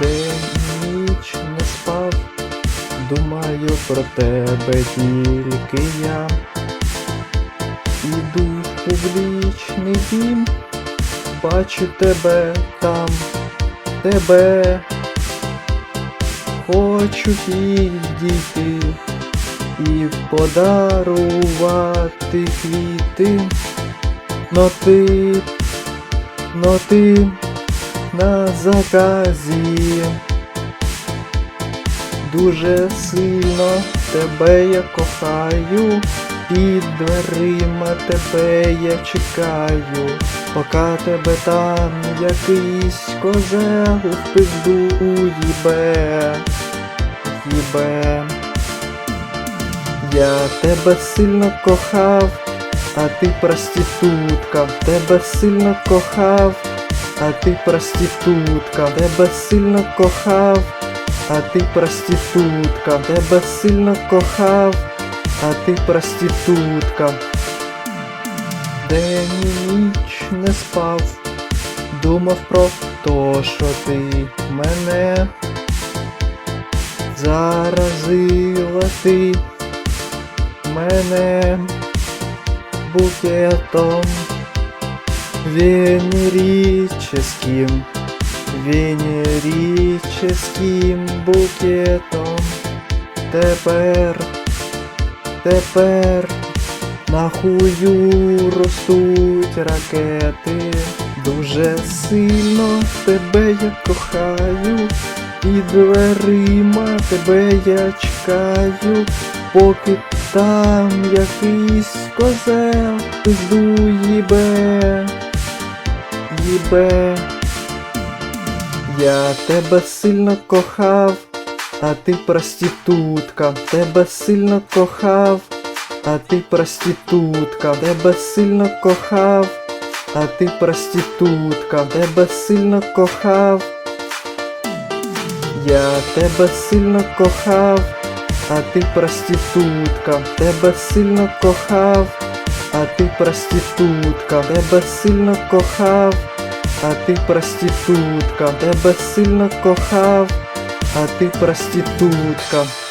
день ніч не спав, думаю про тебе тільки я. Іду в публічний дім, бачу тебе там, тебе хочу підійти і подарувати квіти, но ти, но ти на заказі. Дуже сильно тебе я кохаю, під дверима тебе я чекаю, пока тебе там якийсь козел в пизду уїбе, їбе. Я тебе сильно кохав, а ти проститутка, тебе сильно кохав, а ти проститутка, тебе сильно кохав, а ти проститутка, тебе сильно кохав, а ти проститутка. День і ніч не спав, думав про то, що ти мене заразила ти мене букетом венерическим, венерическим букетом. Тепер, тепер на хую ростуть ракети. Дуже сильно тебе я кохаю, під дверима тебе я чекаю, поки там якийсь козел пизду їбе, їбе. Я тебе сильно кохав, а ти проститутка, тебе сильно кохав, а ти проститутка, тебе сильно кохав, а ти проститутка, тебе сильно кохав. Я тебе сильно кохав, а ти проститутка, тебе сильно кохав, а ти проститутка, тебе сильно кохав, а ти проститутка, тебе сильно кохав, а ти проститутка.